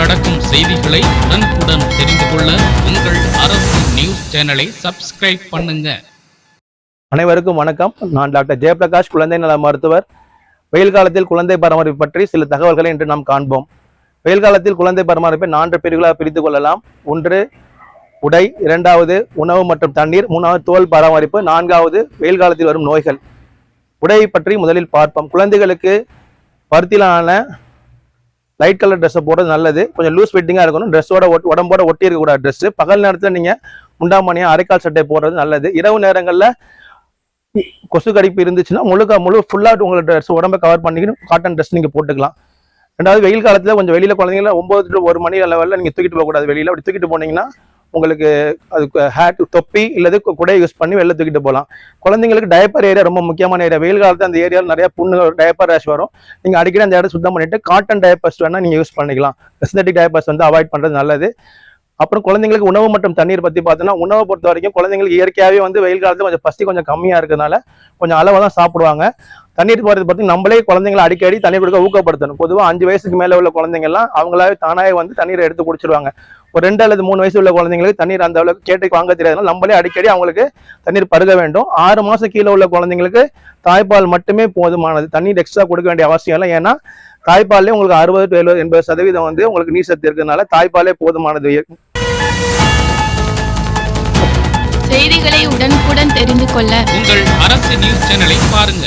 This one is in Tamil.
நடக்கும் செய்திகளை உடனுக்குடன் தெரிந்து கொள்ள உங்கள் அரசு நியூஸ் சேனலை சப்ஸ்கிரைப் பண்ணுங்க. அனைவருக்கும் வணக்கம். நான் டாக்டர் ஜெயபிரகாஷ் குழந்தை நல மருத்துவர். வெயில் காலத்தில் குழந்தை பராமரிப்பு பற்றி சில தகவல்களை இன்று நாம் காண்போம். வெயில் காலத்தில் குழந்தை பராமரிப்பை நான்கு பிரிவுகளாக பிரித்து கொள்ளலாம். ஒன்று உடை. இரண்டாவது உணவு மற்றும் தண்ணீர். மூணாவது தோல் பராமரிப்பு. நான்காவது வெயில் காலத்தில் வரும் நோய்கள். உடையை பற்றி முதலில் பார்ப்போம். குழந்தைகளுக்கு பருத்திலான லைட் கலர் ட்ரெஸ்ஸை போடுறது நல்லது. கொஞ்சம் லூஸ் ஃபிட்டிங்காக இருக்கணும். ட்ரெஸ்ஸோட உடம்போட ஒட்டி இருக்கக்கூடாது ட்ரெஸ்ஸு பகல் நேரத்தில் நீங்கள் முண்டாமணியாக அரைக்கால் சட்டை போடுறது நல்லது. இரவு நேரங்களில் கொசு கடிப்பு இருந்துச்சுன்னா முழுக்க முழு ஃபுல்லாக உங்களோட ட்ரெஸ் உடம்பை கவர் பண்ணிக்கிட்டு காட்டன் ட்ரெஸ் நீங்கள் போட்டுக்கலாம். ரெண்டாவது வெயில் காலத்தில் கொஞ்சம் வெளியில் குழந்தைங்கள ஒம்பது டு ஒரு மணி லெவலில் நீங்கள் தூக்கிட்டு போகக்கூடாது வெளியில். அப்படி தூக்கிட்டு போனீங்கன்னா உங்களுக்கு அதுக்கு ஹேட் தொப்பி இல்லது குடையை யூஸ் பண்ணி வெளில தூக்கிட்டு போகலாம் குழந்தைங்களுக்கு டயப்பர் ஏரியா ரொம்ப முக்கியமான ஏரியா வெயில் காலத்தில் அந்த ஏரியாவில் நிறைய புண்ணு டயப்பர் ரேஷ் வரும். நீங்கள் அடிக்கடி அந்த இடத்த சுத்தம் பண்ணிட்டு காட்டன் டயப்பர்ஸ் வேணால் நீங்கள் யூஸ் பண்ணிக்கலாம். சிந்தட்டிக் டயப்பர்ஸ் வந்து அவாய்ட் பண்ணுறது நல்லது. அப்புறம் குழந்தைங்களுக்கு உணவு மற்றும் தண்ணீர் பற்றி பார்த்தோன்னா உணவை பொறுத்த வரைக்கும் குழந்தைங்களுக்கு இயற்கையாகவே வந்து வெயில் காலத்தில் கொஞ்சம் பசி கொஞ்சம் கம்மியாக இருக்கிறதுனால கொஞ்சம் அளவாக தான் சாப்பிடுவாங்க. தண்ணீர் போகிறது பற்றி நம்மளே குழந்தைங்களை அடிக்கடி தண்ணீர் கொடுக்க ஊக்கப்படுத்தணும். பொதுவாக அஞ்சு வயசுக்கு மேலே உள்ள குழந்தைங்கலாம் அவங்களாவே தானாகவே வந்து தண்ணீரை எடுத்து குடிச்சிருவாங்க. ஒரு ரெண்டு அல்லது மூணு வயசு உள்ள குழந்தைங்களுக்கு தண்ணீர் அந்த அளவுக்கு கேட்டு வாங்க தெரியாதனால நம்மளே அடிக்கடி அவங்களுக்கு தண்ணீர் பருக வேண்டும். ஆறு மாதம் கீழே உள்ள குழந்தைங்களுக்கு தாய்ப்பால் மட்டுமே போதுமானது. தண்ணீர் எக்ஸ்ட்ரா கொடுக்க வேண்டிய அவசியம் இல்லை. ஏன்னா தாய்ப்பாலே உங்களுக்கு அறுபது டு எழுபது எண்பது சதவீதம் வந்து உங்களுக்கு நீர் சத்து இருக்கிறதுனால தாய்ப்பாலே போதுமானது. செய்திகளை உடனுக்குடன் தெரிந்து கொள்ள உங்கள் அரசு நியூஸ் சேனலை பாருங்க